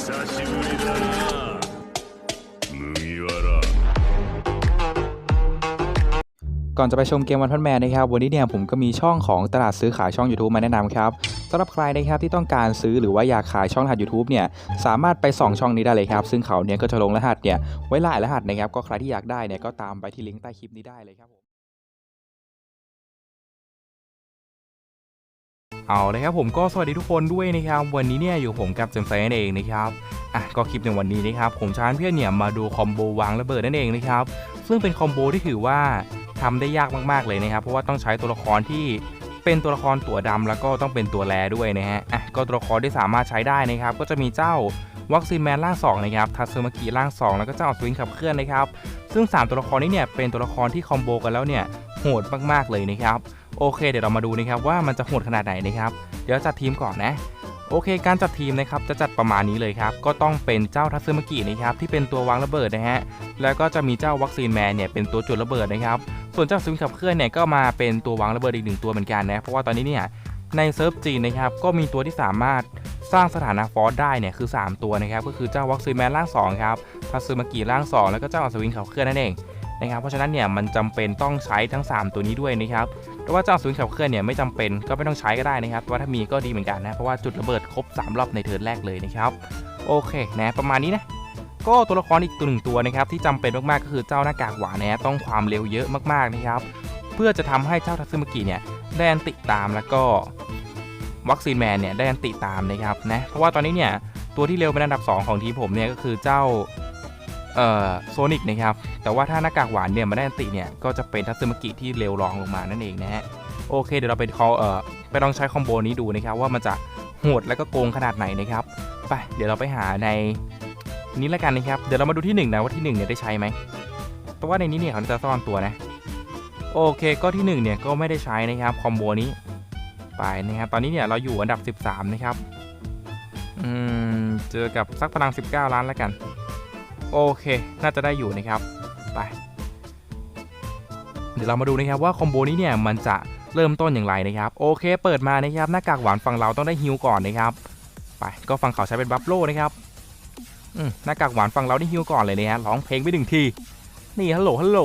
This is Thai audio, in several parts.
久しぶりだな麦わら ก่อนจะไปชมเกมวันพันแมนนะครับ วันนี้เนี่ยผมก็มีช่องของตลาดซื้อขายช่อง YouTube มาแนะนำครับสำหรับใครนะครับที่ต้องการซื้อหรือว่าอยากขายช่องรหัส YouTube เนี่ยสามารถไปส่องช่องนี้ได้เลยครับ ซึ่งเขาเนี่ยก็จะลงรหัสเนี่ยไว้หลายรหัสนะครับ ก็ใครที่อยากได้เนี่ยก็ตามไปที่ลิงก์ใต้คลิปนี้ได้เลยครับ เอาเลยครับผมก็สวัสดีทุกคนด้วยนะครับวันนี้เนี่ยอยู่ผมกับเจมส์ไซนั่นเองนะครับอะก็คลิปในวันนี้นะครับผมชานเพื่อนเนี่ยมาดูคอมโบวางระเบิดนั่นเองนะครับซึ่งเป็นคอมโบที่ถือว่าทำได้ยากมากๆเลยนะครับเพราะว่าต้องใช้ตัวละครที่เป็นตัวละครตัวดำแล้วก็ต้องเป็นตัวแรด้วยนะฮะอะก็ตัวละครที่สามารถใช้ได้นะครับก็จะมีเจ้าวัคซีนแมนร่าง2นะครับทัตซึมากิร่าง 2 แล้วก็เจ้าอสวินขับเคลื่อนนะครับซึ่ง 3 ตัวละครนี้เนี่ยเป็นตัวละครที่คอมโบกันแล้วเนี่ยโหดมากๆเลยนะครับ โอเค เดี๋ยวเรามาดูนะครับว่ามันจะโหดขนาดไหนนะครับ เดี๋ยวจัดทีมก่อนนะโอเค การจัดทีมนะครับจะจัดประมาณนี้เลยครับ ก็ต้องเป็นเจ้าทัตซึมกินะครับที่เป็นตัววางระเบิดนะฮะ แล้วก็จะมีเจ้าวัคซีนแมนเนี่ยเป็นตัวจุดระเบิดนะครับ ส่วนเจ้าสวิงขับเคลื่อนเนี่ยก็มาเป็นตัววางระเบิดอีกหนึ่งตัวเหมือนกันนะ เพราะว่าตอนนี้เนี่ยในเซิร์ฟจีนนะครับก็มีตัวที่สามารถสร้างสถานะฟอสได้เนี่ยคือ 3 ตัวนะครับ ก็คือเจ้าวัคซีนแมนร่าง2ครับทัตซึมกิร่าง 2 แล้วก็เจ้าอัศวินขับเคลื่อนนั่นเอง นะครับเพราะฉะนั้นเนี่ยมันจำเป็นต้องใช้ทั้ง 3 ตัวนี้ด้วยนะครับแต่ว่าเจ้าศูนย์ขับเคลื่อนเนี่ยไม่จำเป็นก็ไม่ต้องใช้ก็ได้นะครับว่าถ้ามีก็ดีเหมือนกันนะเพราะว่าจุดระเบิดครบ 3 รอบในเทิร์นแรกเลยนะครับโอเคนะประมาณนี้นะก็ตัวละครอีกตัวหนึ่งตัวนะครับที่จำเป็นมากๆก็คือเจ้าหน้ากากหวานนะต้องความเร็วเยอะมากๆนะครับเพื่อจะทำให้เจ้าทัตสึมกิเนี่ยได้อันติตามแล้วก็วัคซีนแมนเนี่ยได้อันติตามนะครับนะเพราะว่าตอนนี้เนี่ยตัวที่เร็วเป็นอันดับ 2 ของทีมผมเนี่ยก็คือเจ้า โซนิกนะครับ แต่ว่าถ้าหน้ากากหวานเนี่ยมาได้อันติเนี่ย ก็จะเป็นทัตสึมกิที่เร็วรองลงมานั่นเองนะฮะ โอเค เดี๋ยวเราไปเขาเอ่อไปลองใช้คอมโบนี้ดูนะครับ ว่ามันจะโหดแล้วก็โกงขนาดไหนนะครับ ไป เดี๋ยวเราไปหาในนี้แล้วกันนะครับ เดี๋ยวเรามาดูที่หนึ่งนะว่าที่หนึ่งเนี่ยได้ใช้ไหมเพราะว่าในนี้เนี่ยเขาจะซ่อนตัวนะ โอเค ก็ที่หนึ่งเนี่ยก็ไม่ได้ใช้นะครับคอมโบนี้ ไปนะครับ ตอนนี้เนี่ยเราอยู่อันดับ 13 นะครับ อืม เจอกับสักพลัง 19 ล้านแล้วกัน โอเค น่าจะได้อยู่นะครับ ไป เดี๋ยวเรามาดูนะครับว่าคอมโบนี้เนี่ยมันจะเริ่มต้นอย่างไรนะครับ โอเค เปิดมานะครับ หน้ากากหวานฝั่งเราต้องได้ฮิวก่อนนะครับ ไป ก็ฝั่งเขาใช้เป็นบัฟโลนะครับอืมหน้ากากหวานฝั่งเราได้ฮิวก่อนเลยนะฮะ ร้องเพลงไปหนึ่งที นี่ฮัลโหลฮัลโหล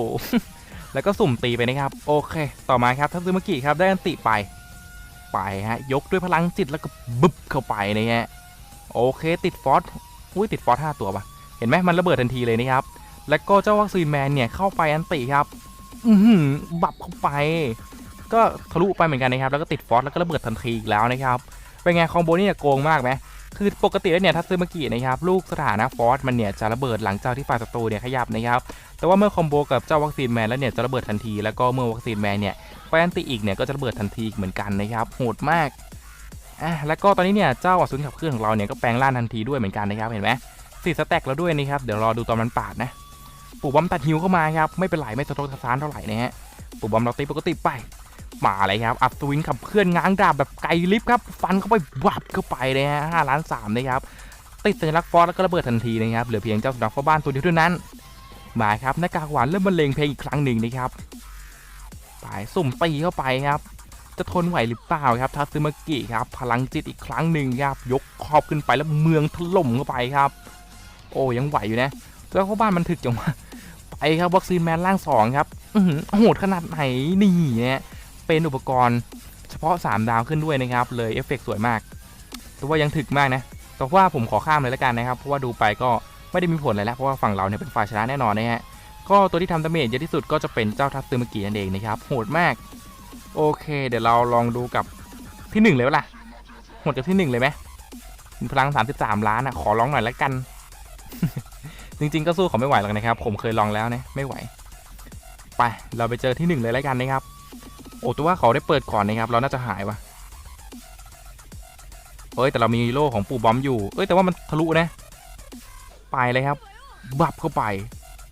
แล้วก็สุ่มตีไปนะครับ โอเค ต่อมาครับทัตซึมากิครับได้อันติไป ไปฮะ ยกด้วยพลังจิตแล้วก็บึบเข้าไปนะฮะ โอเค ติดฟอส อุ้ยติดฟอสห้าตัวปะ เห็นไหมมันระเบิดทันทีเลยนะครับ แล้วก็เจ้าวัคซีนแมนเนี่ยเข้าไปอันติครับ อืบับเข้าไป ก็ทะลุไปเหมือนกันนะครับ แล้วก็ติดฟอสแล้วก็ระเบิดทันทีอีกแล้วนะครับ เป็นไงคอมโบนี่โกงมากไหมคือปกติแล้วเนี่ยถ้าซื้อมื่อกี้นะครับลูกสถานะฟอสมันเนี่ยจะระเบิดหลังจากที่ฝ่ายศัตรูเนี่ยขยับนะครับแต่ว่าเมื่อคอมโบกับเจ้าวัคซีนแมนแล้วเนี่ยจะระเบิดทันทีแล้วก็เมื่อวัคซีนแมนเนี่ยไปอันติอีกเนี่ยก็จะระเบิดทันทีเหมือนกันนะครับโหดมากอะแล้วก็ตอนนี้เนี่ยเจ้าอสุนขับเคลื่อนของเราเนี่ยก็แปลงร่างทันทีด้วยเหมือนกันนะครับเห็นไหม สี่สแต็กแล้วด้วยนะครับ เดี๋ยวรอดูตอนมันปาดนะ ปู่บอมตัดฮิวเข้ามาครับ ไม่เป็นไรไม่สะทกสะท้านเท่าไหร่นะฮะ ปู่บอมเราตีปกติไป มาเลยครับ อัพสวิงขับเคลื่อนง้างดาบแบบไกลลิฟครับ ฟันเข้าไปวับเข้าไปเลยฮะห้าล้านสามนะครับ ติดสัญลักษณ์ฟอสแล้วก็ระเบิดทันทีนะครับ เหลือเพียงเจ้าสุนัขเฝ้าบ้านตัวเดียวเท่านั้น มาครับหน้ากากหวานเริ่มบรรเลงเพลงอีกครั้งหนึ่งนะครับ ไปสุ่มตีเข้าไปครับจะทนไหวหรือเปล่าครับทัซึมากิครับ พลังจิตอีกครั้งหนึ่งครับ ยกครอบขึ้นไปแล้วเมืองถล่มเข้าไปครับ อ้ยังไหวอยู่นะแล้วเข้าบ้านมันถึกจังวะไปครับวัคซีนแมนร่างสองครับโหดขนาดไหนนี่เนี่ยเป็นอุปกรณ์เฉพาะ 3 ดาวขึ้นด้วยนะครับ เลยเอฟเฟกต์สวยมาก แต่ว่ายังถึกมากนะแต่ว่าผมขอข้ามเลยแล้วกันนะครับ เพราะว่าดูไปก็ไม่ได้มีผลอะไรแล้วเพราะว่าฝั่งเราเนี่ยเป็นฝ่ายชนะแน่นอนนะฮะก็ตัวที่ทำดาเมจเยอะที่สุดก็จะเป็นเจ้าทัตซึมกินั่นเองนะครับโหดมาก โอเค เดี๋ยวเราลองดูกับที่หนึ่งเลยปะล่ะโหดกับที่หนึ่งเลยไหมพลัง 33 ล้านอะขอลองหน่อยแล้วกัน จริงๆก็สู้เขาไม่ไหวหรอกนะครับ ผมเคยลองแล้วนะไม่ไหว ไป เราไปเจอที่หนึ่งเลยแล้วกันนะครับ โอ้ตัวว่าเขาได้เปิดก่อนนะครับ เราน่าจะหายวะเอ้ยแต่เรามีโล่ของปู่บอมอยู่ เอ้ยแต่ว่ามันทะลุนะ ไปเลยครับ บับเข้าไป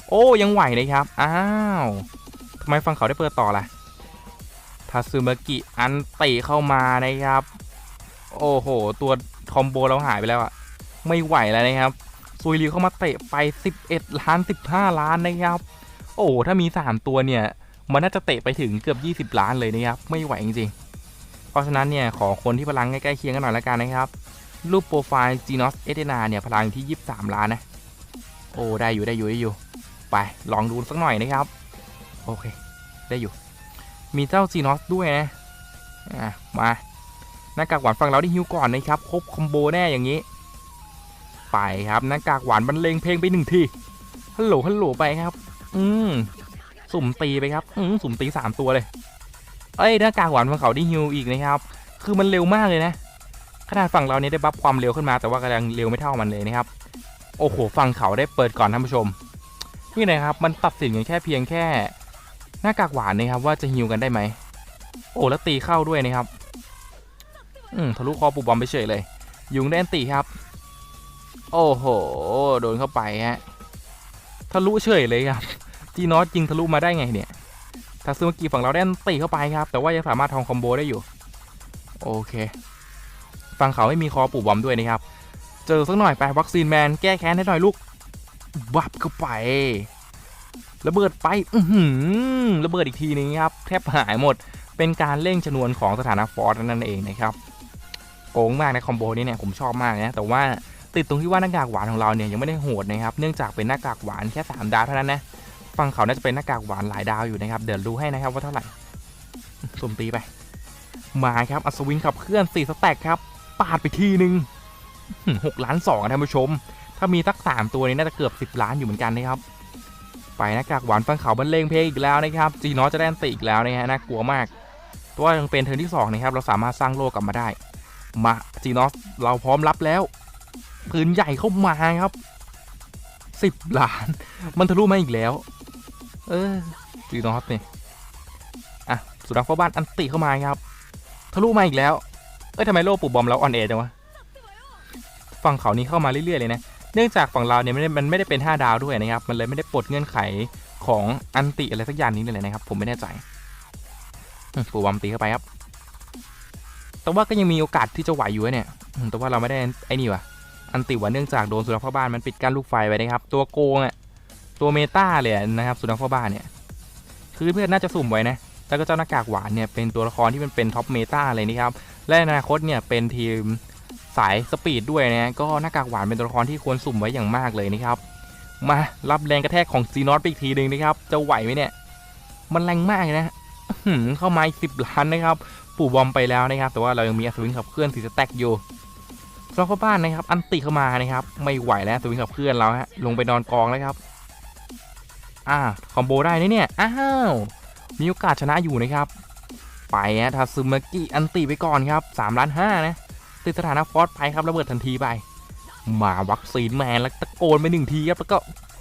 โอ้ยังไหวนะครับ อ้าวทำไมฟังเขาได้เปิดต่อล่ะทัตสึมากิอันติเข้ามานะครับ โอ้โห ตัวคอมโบเราหายไปแล้วอะไม่ไหวแล้วนะครับ ซุยริวเข้ามาเตะไป 11 ล้าน 15 ล้านนะครับ โอ้โหถ้ามี 3 ตัวเนี่ย มันน่าจะเตะไปถึงเกือบ 20 ล้านเลยนะครับ ไม่ไหวจริงๆ เพราะฉะนั้นเนี่ย ขอคนที่พลังใกล้ๆเคียงกันหน่อยละกันนะครับ รูปโปรไฟล์จีนอสเอเดนาเนี่ย พลังอยู่ที่ 23 ล้านนะ โอ้ได้อยู่ได้อยู่ได้อยู่ ไปลองดูสักหน่อยนะครับ โอเค ได้อยู่ มีเจ้าจีนอสด้วยนะอะมาหน้ากากหวานฝั่งเราได้ฮิวก่อนนะครับ ครบคอมโบแน่อย่างนี้ ไปครับหน้ากากหวานบรรเลงเพลงไปหนึ่งทีฮัลโหลฮัลโหลไปครับ อืมสุ่มตีไปครับ อืมสุ่มตีสามตัวเลย เอ้ยหน้ากากหวานฝั่งเขาได้ฮิวอีกนะครับ คือมันเร็วมากเลยนะ ขนาดฝั่งเราเนี่ยได้บัฟความเร็วขึ้นมาแต่ว่าก็ยังเร็วไม่เท่ามันเลยนะครับ โอ้โหฝั่งเขาได้เปิดก่อนท่านผู้ชม นี่นะครับมันตัดสินกันแค่เพียงแค่หน้ากากหวานนะครับว่าจะฮิวกันได้ไหม โอ้แล้วตีเข้าด้วยนะครับ อืมทะลุคอปูบอมไปเฉยเลย ยุงได้อันตีครับ โอ้โห โดนเข้าไปฮะ ทะลุเฉยเลยครับ จีนอสจริงทะลุมาได้ไงเนี่ย ทาซึมากิฝั่งเราได้ตีเข้าไปครับ แต่ว่ายังสามารถทองคอมโบได้อยู่ โอเค ฝั่งเขาไม่มีคอปูบอมด้วยนะครับ เจอสักหน่อยไปวัคซีนแมนแก้แค้นให้หน่อยลูกวับเข้าไประเบิดไป อือหือระเบิดอีกทีนึงครับ แทบหายหมด เป็นการเร่งชนวนของสถานะฟอร์สนั่นเองนะครับ โกงมากในะคอมโบนี้เนี่ยผมชอบมากนะ แต่ว่า ติดตรงที่ว่าหน้ากากหวานของเราเนี่ยยังไม่ได้โหดนะครับ เนื่องจากเป็นหน้ากากหวานแค่ 3 ดาวเท่านั้นนะ ฝั่งเขาน่าจะเป็นหน้ากากหวานหลายดาวอยู่นะครับ เดี๋ยวดูให้นะครับว่าเท่าไหร่สุ่มตีไป มาครับ อัศวินขับเคลื่อน4สแต็กครับ ปาดไปทีนึงหกล้านสองอะท่านผู้ชม ถ้ามีสักสามตัวนี้น่าจะเกือบ 10 ล้านอยู่เหมือนกันนะครับ ไปหน้ากากหวานฟังเขาบรรเลงเพลงอีกแล้วนะครับ จีนอจะได้อันติอีกแล้วนะฮะ น่ากลัวมากเพราะว่ายังเป็นเทิร์นที่2นะครับ เราสามารถสร้างโลกลับมาได้ มาจีนอสเราพร้อมรับแล้ว ปืนใหญ่เข้ามาครับ10ล้าน มันทะลุมาอีกแล้ว เออจีนอสเนี่ยอะสุนัขเฝ้าบ้านอันติเข้ามาครับ ทะลุมาอีกแล้ว เอ้ยทำไมโลกปลุกบอมเราอ่อนแอจังวะฝั่งเขานี้เข้ามาเรื่อยๆเลยนะ เนื่องจากฝั่งเราเนี่ยไม่ได้มันไม่ได้เป็น 5 ดาวด้วยนะครับ มันเลยไม่ได้ปลดเงื่อนไขของอันติอะไรสักอย่างนี้เลยนะครับ ผมไม่แน่ใจปูบอมตีเข้าไปครับ แต่ว่าก็ยังมีโอกาสที่จะไหวอยู่เนี่ย แต่ว่าเราไม่ได้ไอ้นี่วะ อันติวะเนื่องจากโดนสุนัขเฝ้าบ้านมันปิดกั้นลูกไฟไว้นะครับ ตัวโกงอะตัวเมตาเลยนะครับสุนัขเฝ้าบ้านเนี่ยคือเพื่อนน่าจะสุ่มไว้นะแล้วก็เจ้าหน้ากากหวานเนี่ยเป็นตัวละครที่มันเป็นท็อปเมตาเลยนะครับและอนาคตเนี่ยเป็นทีมสายสปีดด้วยนะก็หน้ากากหวานเป็นตัวละครที่ควรสุ่มไว้อย่างมากเลยนะครับมารับแรงกระแทกของซีนอสไปอีกทีหนึ่งนะครับจะไหวไหมเนี่ย มันแรงมากนะอื้อหือเข้ามาอีกสิบล้านนะครับ ปู่บอมไปแล้วนะครับ แต่ว่าเรายังมีอัศวินขับเคลื่อนสีสแต็กอยู่ สำหรับเขาบ้านนะครับ อันติเข้ามานะครับ ไม่ไหวแล้วอัวินขับเคลื่อนเราฮะ ลงไปนอนกองแล้วครับ อ่า คอมโบได้นะเนี่ย อ้าว มีโอกาสชนะอยู่นะครับ ไปฮะทาซึมากิอันติไปก่อนครับ3ล้าน5นะ ติดสถานะฟอสไปครับ ระเบิดทันทีไป มาวัคซีนแมนแล้วตะโกนไปหนึ่งทีครับ แล้วก็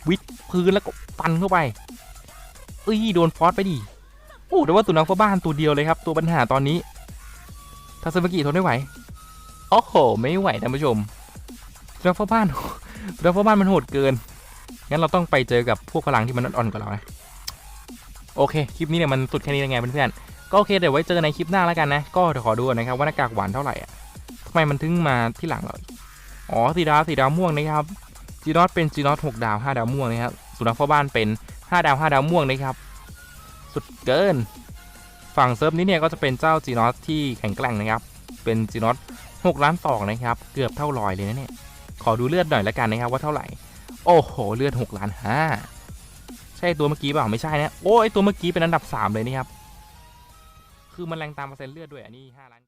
วิดพื้นแล้วก็ฟันเข้าไปเอ้ยโดนฟอสไปดิโอ้แต่ว่าตัวนักฟ้าบ้านตัวเดียวเลยครับ ตัวปัญหาตอนนี้ทาซึมากิทนไม่ไหว โอ้โห ไม่ไหวท่านผู้ชมตัวนักฟ้าบ้านตัวนักฟ้าบ้านมันโหดเกิน งั้นเราต้องไปเจอกับพวกพลังที่มันอ่อนกว่าเรานะ โอเค คลิปนี้เนี่ยมันสุดแค่นี้ยังไงเพื่อนๆ ก็โอเคเดี๋ยวไว้เจอในคลิปหน้าแล้วกันนะ ก็เดี๋ยวขอดูนะครับว่าหน้ากากหวานเท่าไหร่อะทำไมมันถึงมาที่หลังเราอ๋อสีดาวสีดาวม่วงนะครับจีนอตเป็นจีนอตหกดาวห้าดาวม่วงนะครับสุนัขเฝ้าบ้านเป็นห้าดาวห้าดาวม่วงนะครับ สุดเกิน ฝั่งเซิร์ฟนี้เนี่ยก็จะเป็นเจ้าจีนอตที่แข็งแกร่งนะครับ เป็นจีนอตหกล้านสองนะครับ เกือบเท่าลอยเลยนะเนี่ย ขอดูเลือดหน่อยละกันนะครับว่าเท่าไหร่ โอ้โห เลือด6ล้านห้าใช่ตัวเมื่อกี้เปล่าไม่ใช่นะ โอ้ยตัวเมื่อกี้เป็นอันดับ 3 เลยนี่ครับ คือมันแรงตามเปอร์เซ็นต์เลือดด้วยอันนี้5ล้าน